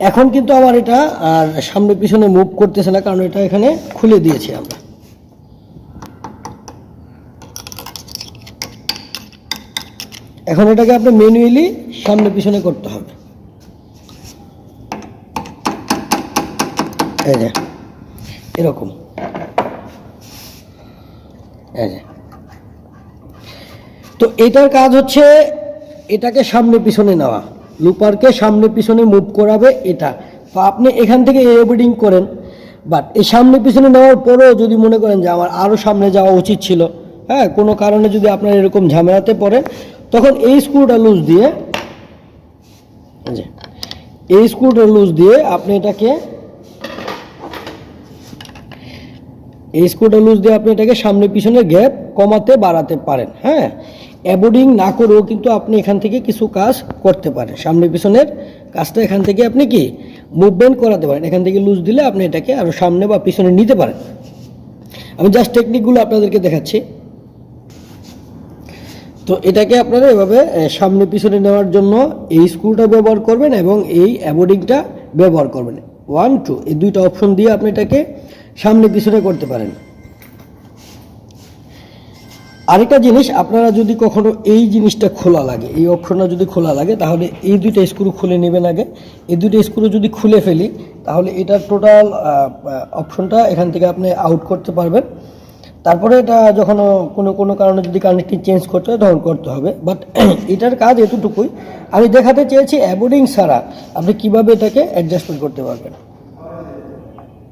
এখন কিন্তু আমার এটা আর সামনে পিছনে মুভ করতেছে না, কারণ এটা এখানে খুলে দিয়েছি আমরা। এখন এটাকে আপনি ম্যানুয়ালি সামনে পিছনে করতে হবে। এরকম। তো এটার কাজ হচ্ছে এটাকে সামনে পিছনে নেওয়া। লুপারকে সামনে পিছনে মুভ করাবে এটা। তো আপনি এখান থেকে এবিডিং করেন বাট এই সামনে পিছনে নেওয়ার পরেও যদি মনে করেন যে আমার আরও সামনে যাওয়া উচিত ছিল হ্যাঁ কোনো কারণে যদি আপনার এরকম ঝামেলাতে পড়ে, তখন এই স্ক্রুটা লুজ দিয়ে, এই স্ক্রুটা লুজ দিয়ে আপনি এটাকে এই স্ক্রুটা লুজ দিয়ে আপনি এটাকে সামনে পিছনে গ্যাপ কমাতে বাড়াতে পারেন হ্যাঁ? অ্যাবোর্ডিং না করেও কিন্তু আপনি এখান থেকে কিছু কাজ করতে পারেন। সামনে পিছনের কাজটা এখান থেকে আপনি কি মুভমেন্ট করাতে পারেন। এখান থেকে লুজ দিলে আপনি এটাকে আরও সামনে বা পিছনে নিতে পারেন। আমি জাস্ট টেকনিকগুলো আপনাদেরকে দেখাচ্ছি। তো এটাকে আপনারা এভাবে সামনে পিছনে নেওয়ার জন্য এই স্ক্রুটা ব্যবহার করবেন এবং এই অ্যাবোর্ডিংটা ব্যবহার করবেন। ওয়ান টু এই দুইটা অপশন দিয়ে আপনি এটাকে সামনে পিছনে করতে পারেন। আরেকটা জিনিস, আপনারা যদি কখনো এই জিনিসটা খোলা লাগে, এই অপশনটা যদি খোলা লাগে, তাহলে এই দুইটা স্ক্রু খুলে নেবেন আগে। এই দুইটা স্ক্রু যদি খুলে ফেলি, তাহলে এটার টোটাল অপশনটা এখান থেকে আপনি আউট করতে পারবেন। তারপরে এটা যখন কোনো কোনো কারণে যদি কানেক্টিং চেঞ্জ করতে হয়, তখন করতে হবে। বাট এটার কাজ এতটুকুই। আমি দেখাতে চেয়েছি অ্যাবোর্ডিং ছাড়া আপনি কীভাবে এটাকে অ্যাডজাস্টমেন্ট করতে পারবেন।